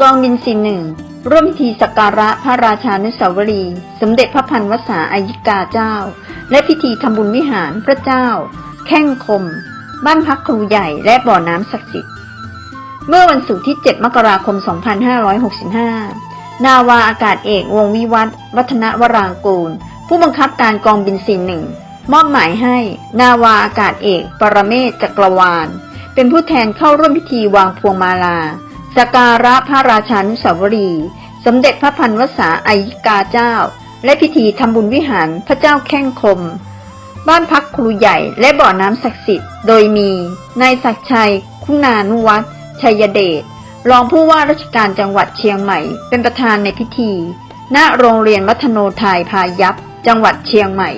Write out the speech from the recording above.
กองบินซีหนึ่งร่วมพิธีสักการะพระราชานุสาวรี สมเด็จพระพันวษาอายิกาเจ้า และพิธีทำบุญวิหารพระเจ้า แข้งคม บ้านพักครูใหญ่และบ่อน้ำศักดิ์สิทธิ์ เมื่อวันศุกร์ที่ 7 มกราคม 2565 นาวาอากาศเอกวงวิวัฒน์วัฒนวรางกูล ผู้บังคับการกองบินซีหนึ่งมอบหมายให้ นาวาอากาศเอก ปรเมศจักรวาล เป็นผู้แทนเข้าร่วมพิธีวางพวงมาลา สการะพระราชานุสาวรี สมเด็จพระพันวษาอายิกาเจ้า และพิธีทำบุญวิหารพระเจ้าแข้งคม บ้านพักครูใหญ่และบ่อน้ำศักดิ์สิทธิ์ โดยมีนายศักชัย คุณานุวัฒน์ชัยเดช รองผู้ว่าราชการจังหวัดเชียงใหม่ เป็นประธานในพิธี ณ โรงเรียนวัฒโนไทยพายัพจังหวัดเชียงใหม่